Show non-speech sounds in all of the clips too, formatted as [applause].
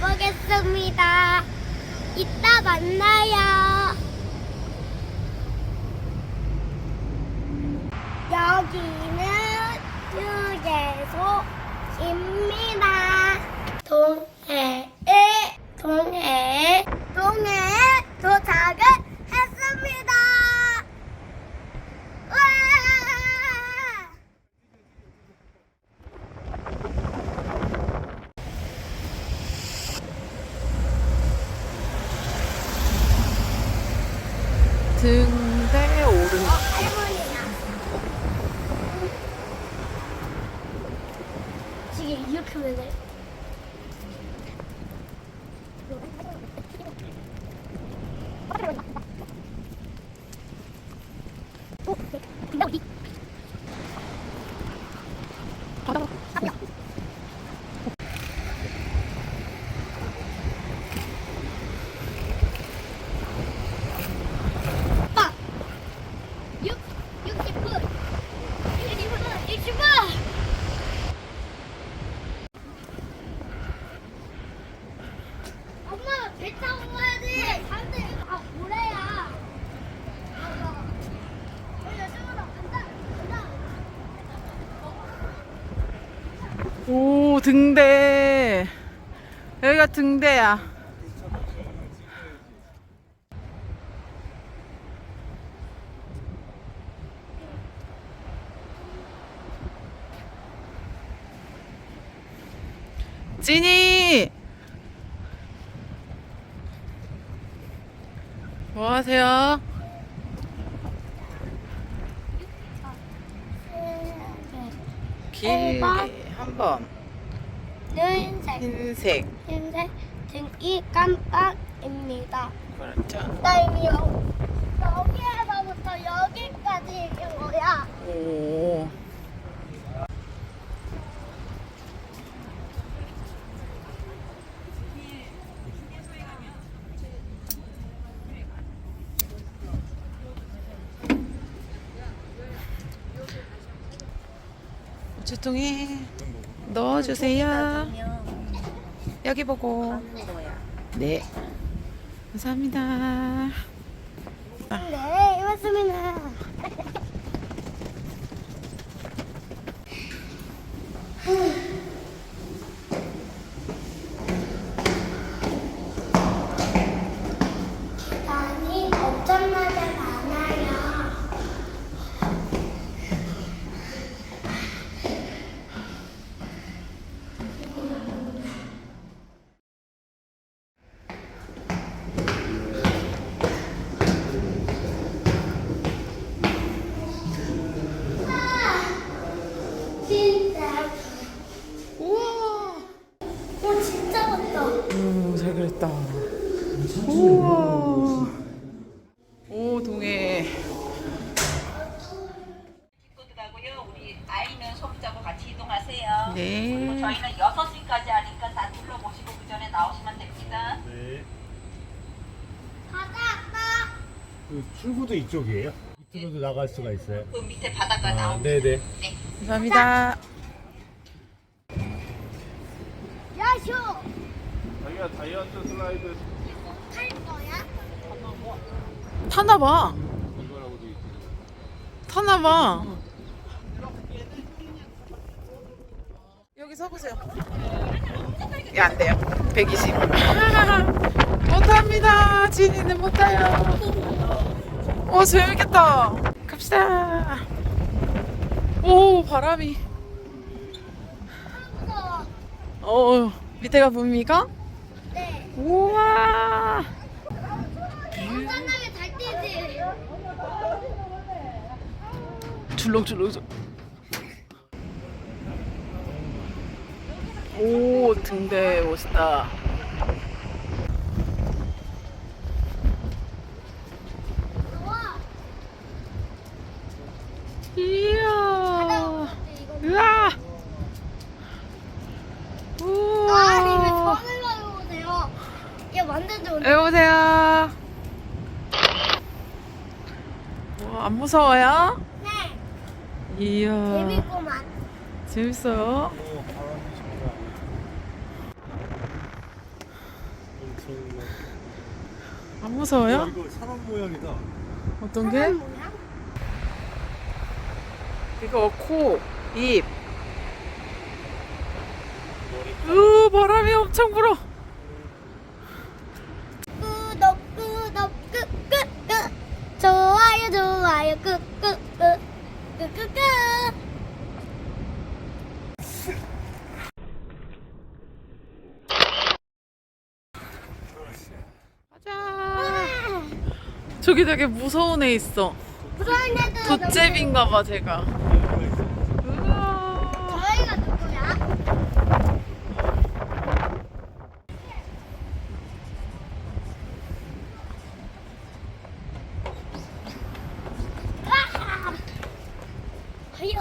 가보겠습니다. 이따 만나요. 여기는 휴게소입니다. 동해에 동해 동해 도착을 했습니다. 와! 등대 오른 할머니야. 지금 이렇게 하면 돼. 어? 근데 어디? 오빠! 6, 60분! 60분! 60분! 엄마 배 타고 가야지! 가는데 아 모래야! 맞아. 우리 이쪽으로 간다! 간다! 오 등대. 여기가 등대야. 찐이 뭐 하세요? 길게 한번 눈색, 흰색 흰색, 등이 깜빡입니다. 그렇죠 타임이요. 여기에서부터 여기까지 인 거야. 오 우체통에 넣어주세요. 여기 보고. 네. 감사합니다. 네, 맞습니다. 많이 엄청나게 많아요. 진짜. 우와. 오, 오, 잘 그렸다. 우와. 오, 동해. 기쁘더라고요. 우리 아이는 손잡고 같이 이동하세요. 그리고 네. 저희는 6시까지 하니까 다 둘러보시고 그 전에 나오시면 됩니다. 네. 가자, 아빠. 그 출구도 이쪽이에요? 밑으로도 나갈 수가 있어요. 그 밑에 바닷가 아, 나옵니다. 네네. 감사합니다. 야쇼. 자기가 다이어트 슬라이드 탈 거야? 타나봐. 타나봐. 여기 서보세요. 예, 안 돼요. 120. 못 탑니다. 진이는 못 타요. 오, 재밌겠다. 갑시다. 오, 바람이. 무서워. 어, 밑에가 보입니까? 네. 우와. 엄청나게 잘 뛰지. 줄렁줄렁. 오, 등대 멋있다. 무서워요? 네. 이야. 재밌구만. 재밌어요. 안 무서워요? 이거 사람 모양이다. 어떤 게? 이거 코, 입. 으, 바람이 엄청 불어. 좋아요 끄끄끄 끄끄끄 가자. 저기 되게 무서운 애 있어. 무서운 애들 돛잼인가 봐 제가. 우와. 저희가 누구야? 아유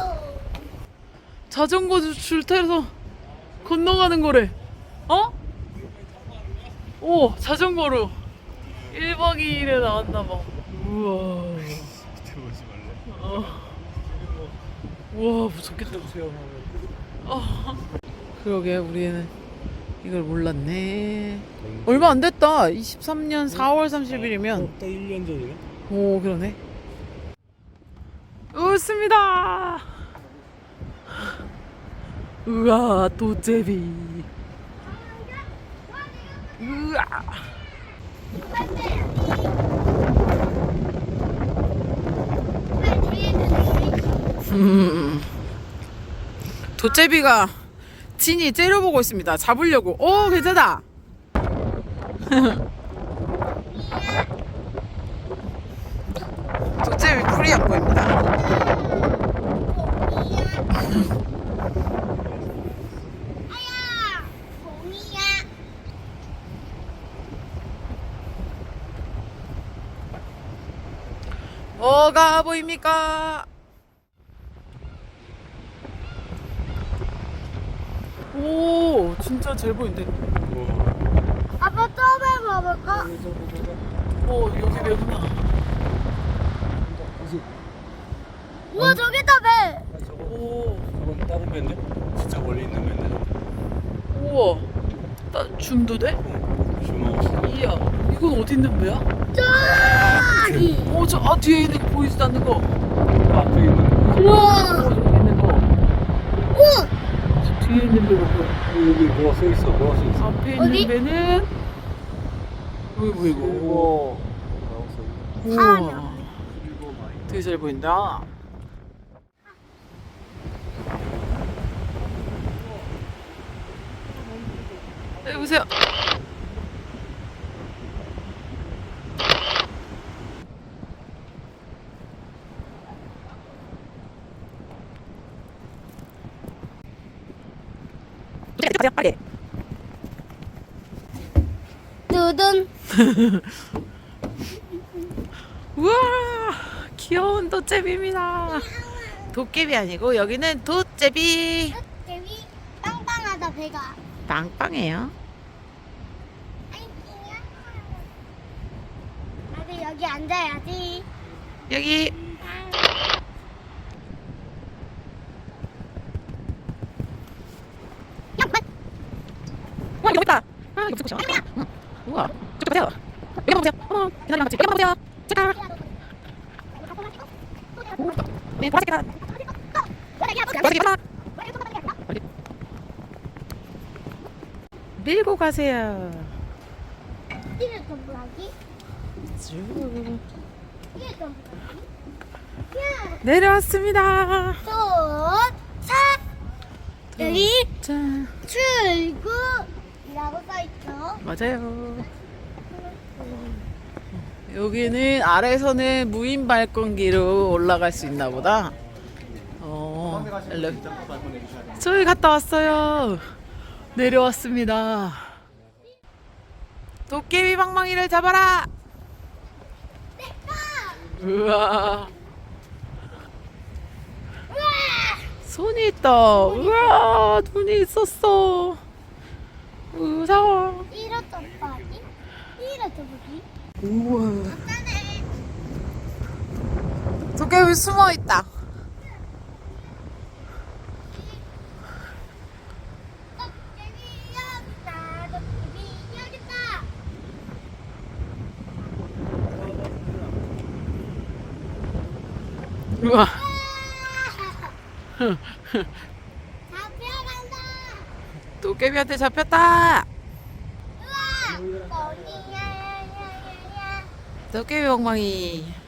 자전거 줄 타서 건너가는 거래. 어? 오, 자전거로. 1박 2일에 나왔나 봐. 우와. 태우지 말래. 어. 우와, 무섭겠다. 어. 그러게, 우리는 이걸 몰랐네. 얼마 안 됐다. 23년 4월 30일이면. 딱 1년 전이네. 오, 그러네. 웃습니다. 우와, 도제비. 우와. 음. 도제비가 진이 째려보고 있습니다. 잡으려고. 오, 괜찮다. [laughs] 도제비 풀이 안 보입니다. [laughs] 아야 공이야 뭐가 보입니까? 오, 진짜 잘 보인대. 아빠 처음에 봐볼까? 오, 여기 배구나. 우와 저기다 배 오, 저건 다른 배인데? 진짜 멀리 있는 배인데. 우와. 나 줌도 돼? 주먹. 이야, 이건 어디 있는 배야? 저기 오, 저, 아, 뒤에 있는 거 보이지도 않는 거. 앞에 있는 거. 우와 어, 저기 있는 거. 우와 저 뒤에 있는 배가 뭐야? 여기 뭐가 써 있어. 뭐가 써 있어. 앞에 있는 어디? 배는 어이구 이거 우와. 우와 되게 잘 보인다 여기 보세요 가세요 빨리 두둔. [laughs] 우와 귀여운 도깨비입니다. 도깨비 아니고 여기는 도깨비 개미 빵빵하다 배가. 빵빵해요? 나도 여기 앉아야지. 여기 와 여기 응. 우와 저기 보세요 여기 한번 보세요 어머 기다리랑 같이 여기 한번 보세요 잠깐 네 보라색이다 보라색이다 어디? 밀고 가세요 이게 전부라기 쭉 이게 전부라기 야 내려왔습니다 도사 여기 자 출구라고 써있죠 맞아요. 여기는 아래서는 무인 발권기로 올라갈 수 있나 보다. 어. 저희 갔다 왔어요. 내려왔습니다. 도깨비 방망이를 잡아라. 우와. 손이 있다. 우와, 눈이 있었어. 무서워. 우와. 도깨비 숨어 있다? 우와. [laughs] 잡혀간다. 도깨비한테 잡혔다. 도깨비 엉망이.